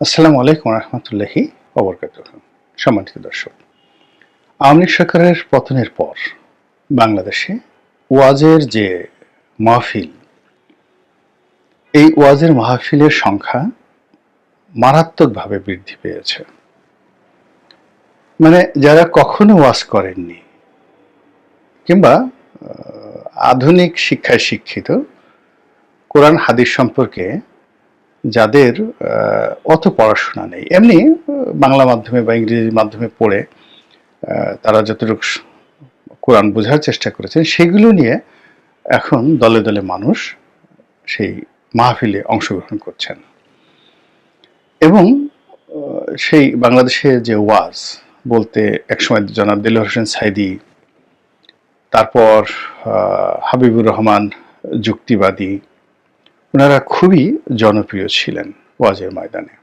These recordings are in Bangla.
আসসালামু আলাইকুম রহমতুল্লাহি অবরকাত সম্মানিত দর্শক আওয়ামী সরকারের পতনের পর বাংলাদেশে ওয়াজের যে মাহফিল, এই ওয়াজের মাহফিলের সংখ্যা মারাত্মকভাবে বৃদ্ধি পেয়েছে। মানে যারা কখনো ওয়াজ করেননি কিংবা আধুনিক শিক্ষায় শিক্ষিত, কোরআন, হাদিস সম্পর্কে যাদের অত পড়াশোনা নেই। এমনি বাংলা মাধ্যমে বা ইংরেজি মাধ্যমে পড়ে তারা যতটুকু কোরআন বোঝার চেষ্টা করেছেন, সেগুলো নিয়ে এখন দলে দলে মানুষ সেই মাহফিলে অংশগ্রহণ করছেন। এবং সেই বাংলাদেশে যে ওয়াজ, বলতে একসময় জনাব দিল হোসেন সাইদি, তারপর হাবিবুর রহমান যুক্তিবাদী ওনারা খুবই জনপ্রিয় ছিলেন ওয়াজের ময়দানে।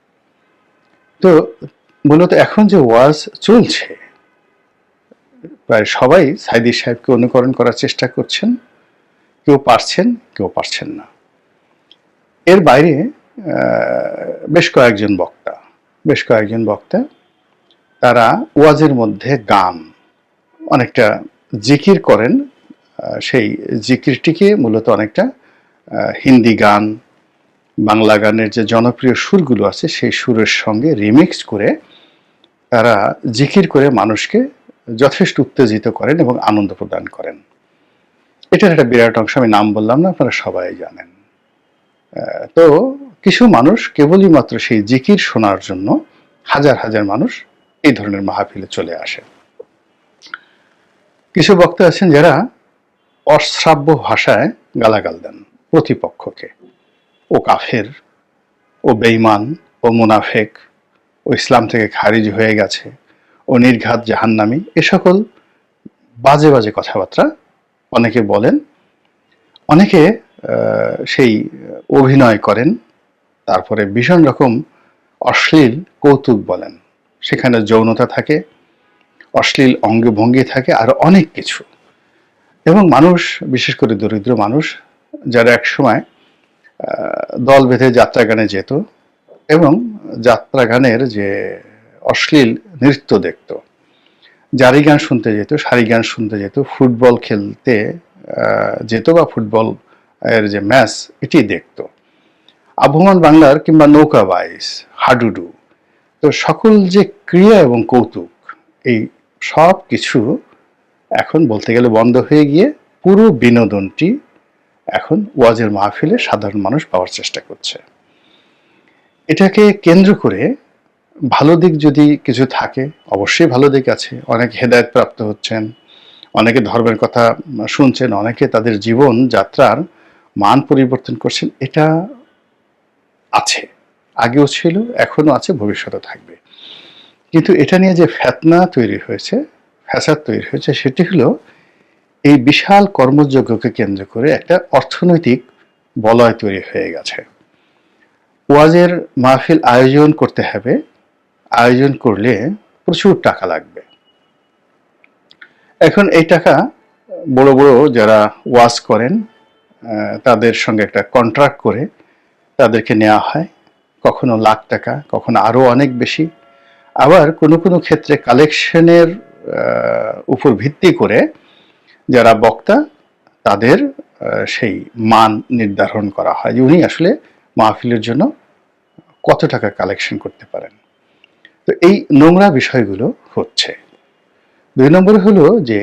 তো মূলত এখন যে ওয়াজ চলছে, প্রায় সবাই সাইদি সাহেবকে অনুকরণ করার চেষ্টা করছেন। কেউ পারছেন কেউ পারছেন না। এর বাইরে বেশ কয়েকজন বক্তা, বেশ কয়েকজন বক্তা, তারা ওয়াজের মধ্যে গান, অনেকটা জিকির করেন। সেই জিকিরটিকে মূলত অনেকটা হিন্দি গান, বাংলা গানের যে জনপ্রিয় সুরগুলো আছে, সেই সুরের সঙ্গে রিমিক্স করে তারা জিকির করে মানুষকে যথেষ্ট উত্তেজিত করেন এবং আনন্দ প্রদান করেন। এটার একটা বিরাট অংশ, আমি নাম বললাম না, আপনারা সবাই জানেন। তো কিছু মানুষ কেবলই মাত্র সেই জিকির শোনার জন্য হাজার হাজার মানুষ এই ধরনের মাহফিলে চলে আসে কিছু বক্তা আছেন যারা অশ্রাব্য ভাষায় গালাগাল দেন। প্রতিপক্ষকে। ও কাফের, ও বেঈমান, ও মুনাফেক, ও ইসলাম থেকে খারিজ হয়ে গেছে, ও নির্ঘাত জাহান্নামি, এ সকল বাজে বাজে কথাবার্তা অনেকে বলেন। অনেকে সেই অভিনয় করেন, তারপরে ভীষণ রকম অশ্লীল কৌতুক বলেন। সেখানে যৌনতা থাকে, অশ্লীল অঙ্গভঙ্গি থাকে, আর অনেক কিছু। এবং মানুষ, বিশেষ করে দরিদ্র মানুষ যারা একসময় দল বেঁধে যাত্রা গানে যেত এবং যাত্রা গানের যে অশ্লীল নৃত্য দেখত জারি গান শুনতে যেত সারি গান শুনতে যেত, ফুটবল খেলতে যেত বা ফুটবল এর যে ম্যাচ, এটি দেখত। আবহমান বাংলার কিংবা নৌকা বাইস, হাডুডু, তো সকল যে ক্রিয়া এবং কৌতুক, এই সব কিছু এখন বলতে গেলে বন্ধ হয়ে গিয়ে পুরো বিনোদনটি এখন ওয়াজের মাহফিলে সাধারণ মানুষ পাওয়ার চেষ্টা করছে। এটাকে কেন্দ্র করে ভালো দিক যদি কিছু থাকে, অবশ্যই ভালো দিক আছে। অনেক হেদায়ত প্রাপ্ত হচ্ছেন, অনেকে ধর্মের কথা শুনছেন, অনেকে তাদের জীবন যাত্রার মান পরিবর্তন করছেন, এটা আছে। আগেও ছিল এখনও আছে, ভবিষ্যতে থাকবে। কিন্তু এটা নিয়ে যে ফ্যাতনা তৈরি হয়েছে, ফ্যাসাদ তৈরি হয়েছে, সেটি হলো এই বিশাল কর্মযজ্ঞকে কেন্দ্র করে একটা অর্থনৈতিক বলয় তৈরি হয়ে গেছে। ওয়াজের মাহফিল আয়োজন করতে হবে। আয়োজন করলে প্রচুর টাকা লাগবে। এখন এই টাকা বড় বড় যারা ওয়াজ করেন তাদের সঙ্গে একটা কন্ট্রাক্ট করে তাদেরকে নেওয়া হয়। কখনো লাখ টাকা, কখনো আরও অনেক বেশি। আবার কোনো কোনো ক্ষেত্রে কালেকশনের উপর ভিত্তি করে যারা বক্তা, তাদের সেই মান নির্ধারণ করা হয় যে উনি আসলে মাহফিলের জন্য কত টাকা কালেকশন করতে পারেন। তো এই নোংরা বিষয়গুলো হচ্ছে। দুই নম্বরে হলো যে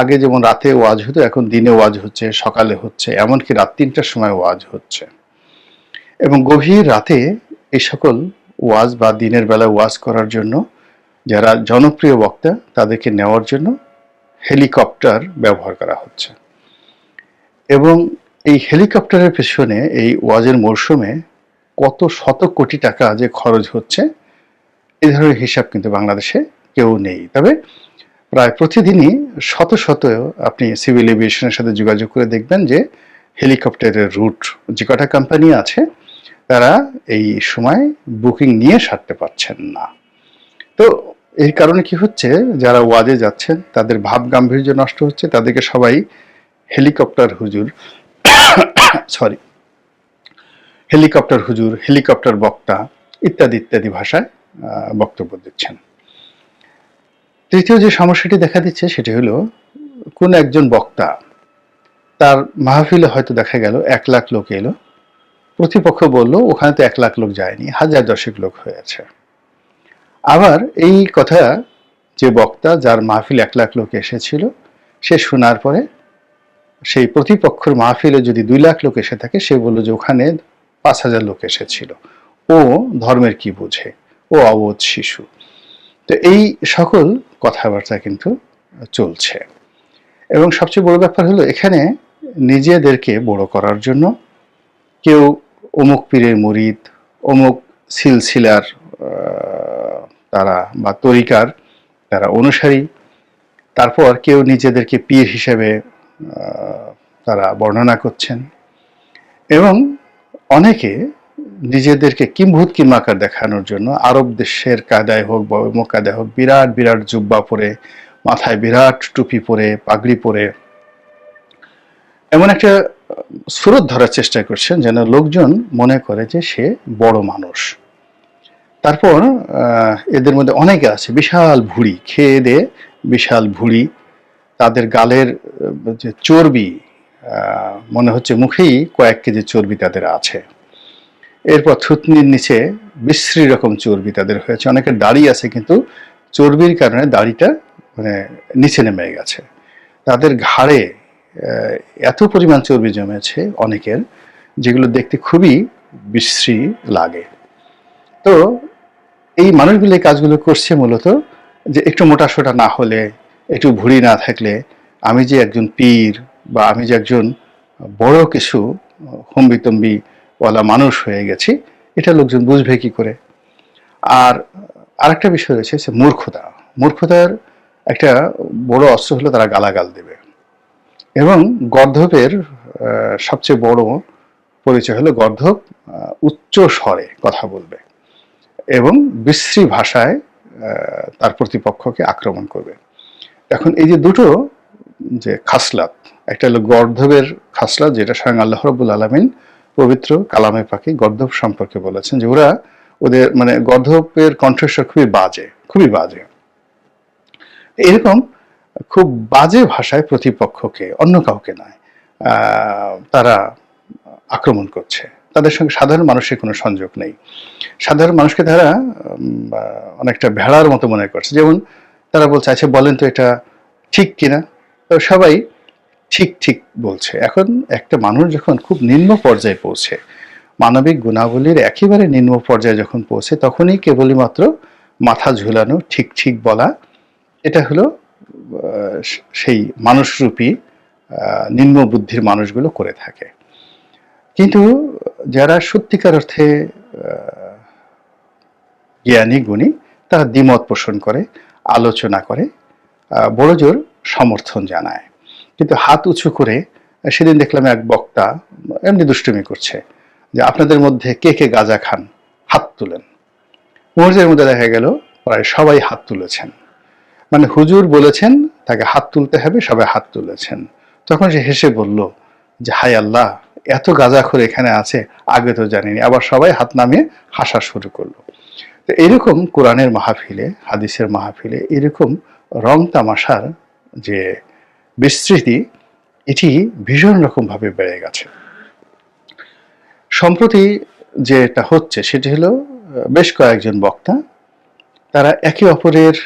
আগে যেমন রাতে ওয়াজ হতো, এখন দিনে ওয়াজ হচ্ছে, সকালে হচ্ছে, এমনকি রাত তিনটার সময় ওয়াজ হচ্ছে। এবং গভীর রাতে এই সকল ওয়াজ বা দিনের বেলা ওয়াজ করার জন্য যারা জনপ্রিয় বক্তা, তাদেরকে নেওয়ার জন্য হেলিকপ্টার ব্যবহার করা হচ্ছে। এবং এই হেলিকপ্টারের পেছনে এই ওয়াজের মরশুমে কত শত কোটি টাকা যে খরচ হচ্ছে, এ ধরনের হিসাব কিন্তু বাংলাদেশে কেউ নেই। তবে প্রায় প্রতিদিনই শত শত আপনি সিভিল এভিয়েশনের সাথে যোগাযোগ করে দেখবেন যে হেলিকপ্টারের রুট যে কটা কোম্পানি আছে, তারা এই সময় বুকিং নিয়ে সারতে পারছেন না। তো এই কারণে কি হচ্ছে? যারা ওয়াজে যাচ্ছেন, তাদের ভাব গাম্ভীর্য নষ্ট হচ্ছে, তাদেরকে সবাই হেলিকপ্টার হুজুর, সরি, হেলিকপ্টার হুজুর, হেলিকপ্টার বক্তা ইত্যাদি ইত্যাদি ভাষায় বক্তব্য দিচ্ছেন। তৃতীয় যে সমস্যাটি দেখা দিচ্ছে সেটি হলো, কোন একজন বক্তা তার মাহফিলে হয়তো দেখা গেল, এক লাখ লোক এলো, প্রতিপক্ষ বলল, ওখানে তো এক লাখ লোক যায়নি, হাজার দশেক লোক হয়েছে আবার এই কথা যে বক্তা যার মাহফিল এক লাখ লোক এসেছিল, সে শোনার পরে সেই প্রতিপক্ষর মাহফিলে যদি দুই লাখ লোক এসে থাকে, সে বলল যে ওখানে পাঁচ হাজার লোক এসেছিল। ও ধর্মের কি বোঝে? ও অবোধ শিশু। তো এই সকল কথাবার্তা কিন্তু চলছে। এবং সবচেয়ে বড় ব্যাপার হলো এখানে নিজেদেরকে বড় করার জন্য কেউ অমুক পীরের মুরিদ, অমুক সিলসিলার তারা বা তরিকার তারা অনুসারী। তারপর কেউ নিজেদেরকে পীর হিসেবে তারা বর্ণনা করছেন। এবং অনেকে নিজেদেরকে কিম্ভূত কিমাকার দেখানোর জন্য আরব দেশের কায়দায় হোক বা কায়দায় হোক বিরাট বিরাট জুব্বা পরে, মাথায় বিরাট টুপি পরে, পাগড়ি পরে, এমন একটা স্রোত ধরার চেষ্টা করছেন যেন লোকজন মনে করে যে সে বড় মানুষ। তারপর এদের মধ্যে অনেকে আছে, বিশাল ভুঁড়ি, খেয়ে দিয়ে বিশাল ভুঁড়ি। তাদের গালের যে চর্বি মনে হচ্ছে মুখেই কয়েক কেজি চর্বি তাদের আছে। এরপর থুতনির নিচে বিশ্রী রকম চর্বি তাদের হয়েছে। অনেকের দাড়ি আছে, কিন্তু চর্বির কারণে দাড়িটা মানে নিচে নেমে গেছে। তাদের ঘাড়ে এত পরিমাণ চর্বি জমেছে অনেকের, যেগুলো দেখতে খুবই বিশ্রী লাগে। তো এই মানুষগুলো এই কাজগুলো করছে মূলত যে একটু মোটা সোটা না হলে একটু ভুঁড়ি না থাকলে আমি যে একজন পীর বা আমি যে একজন বড় কিছু হম্বিতম্বি ওয়ালা মানুষ হয়ে গেছি এটা লোকজন বুঝবে কি করে? আর আরেকটা বিষয় রয়েছে সে মূর্খতা। মূর্খতার একটা বড় অস্ত্র হলো তারা গালাগাল দেবে। এবং গর্ধপের আহ, সবচেয়ে বড় পরিচয় হলো গর্ধপ আহ, উচ্চ স্বরে কথা বলবে। এবং বিশ্রী ভাষায় তার প্রতিপক্ষকে আক্রমণ করবে। এখন এই যে দুটো, যে খাসলাত, একটা হলো গর্ধবের খাসলাত, যেটা স্বয়ং আল্লাহ রবুল আলমিন পবিত্র কালামে পাখি গর্ধব সম্পর্কে বলেছেন, যে ওরা ওদের মানে গর্ধবের কণ্ঠস্বর খুবই বাজে খুবই বাজে। এরকম খুব বাজে ভাষায় প্রতিপক্ষকে অন্য কাউকে নয় তারা আক্রমণ করছে। তাদের সঙ্গে সাধারণ মানুষের কোনো সংযোগ নেই। সাধারণ মানুষকে তারা অনেকটা ভেড়ার মতো মনে করছে। যেমন তারা বলছে আচ্ছা বলেন তো এটা ঠিক কিনা? তো সবাই ঠিক ঠিক বলছে। এখন একটা মানুষ যখন খুব নিম্ন পর্যায়ে পৌঁছে, মানবিক গুণাবলীর একেবারে নিম্ন পর্যায়ে যখন পৌঁছে, তখনই কেবলই মাত্র মাথা ঝুলানো, ঠিক ঠিক বলা, এটা হলো সেই মানুষরূপী নিম্ন বুদ্ধির মানুষগুলো করে থাকে। কিন্তু যারা সত্যিকার অর্থে জ্ঞানী গুণী তারা দ্বিমত পোষণ করে আলোচনা করে আহ, বড়জোর সমর্থন জানায়। কিন্তু হাত উঁচু করে সেদিন দেখলাম এক বক্তা এমনি দুষ্টুমি করছে যে আপনাদের মধ্যে কে কে গাঁজা খান হাত তুলেন। মুহূর্তের মধ্যে দেখা গেল প্রায় সবাই হাত তুলেছেন। মানে হুজুর বলেছেন তাকে হাত তুলতে হবে সবাই হাত তুলেছেন। তখন সে হেসে বলল যে হাই আল্লাহ এত গাঁজাখোর এখানে আছে, আগে তো জানিনি। আবার সবাই হাত নামিয়ে হাসা শুরু করল। তো এরকম কোরআনের মাহফিলে, হাদিসের মাহফিলে এরকম রং তামাশার যে বিস্তৃতি, এটি ভীষণ রকমভাবে বেড়ে গেছে। সম্প্রতি যেটা হচ্ছে, সেটি হলো, বেশ কয়েকজন বক্তা তারা একে অপরের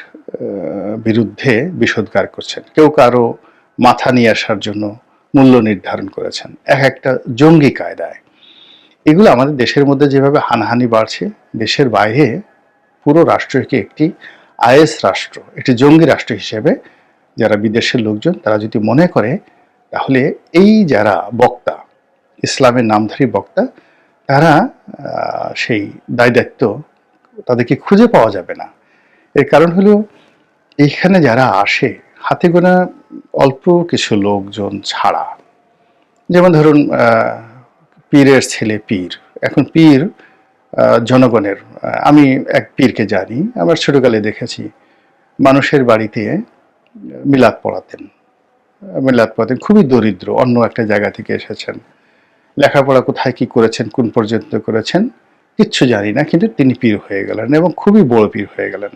বিরুদ্ধে বিষোদ্গার করছেন। কেউ কারও মাথা নিয়ে আসার জন্য মূল্য নির্ধারণ করেছেন। এক একটা জঙ্গি কায়দায়। এগুলো আমাদের দেশের মধ্যে যেভাবে হানাহানি বাড়ছে, দেশের বাইরে পুরো রাষ্ট্রকে একটি আইএস রাষ্ট্র, একটি জঙ্গি রাষ্ট্র হিসেবে যারা বিদেশের লোকজন, তারা যদি মনে করে, তাহলে এই যারা বক্তা, ইসলামের নামধারী বক্তা, তারা সেই দায় দায়িত্ব তাদেরকে খুঁজে পাওয়া যাবে না। এর কারণ হলো এইখানে যারা আসে হাতে গোনা অল্প কিছু লোকজন ছাড়া। যেমন ধরুন পীরের ছেলে পীর। এখন পীর জনগণের আমি এক পীরকে জানি, আমার ছোটকালে দেখেছি, মানুষের বাড়িতে মিলাদ পড়াতেন। মিলাদ পড়াতেন, খুবই দরিদ্র, অন্য একটা জায়গা থেকে এসেছেন। লেখাপড়া কোথায়, কি করেছেন, কোন পর্যন্ত করেছেন, কিচ্ছু জানি না, কিন্তু তিনি পীর হয়ে গেলেন এবং খুবই বড় পীর হয়ে গেলেন।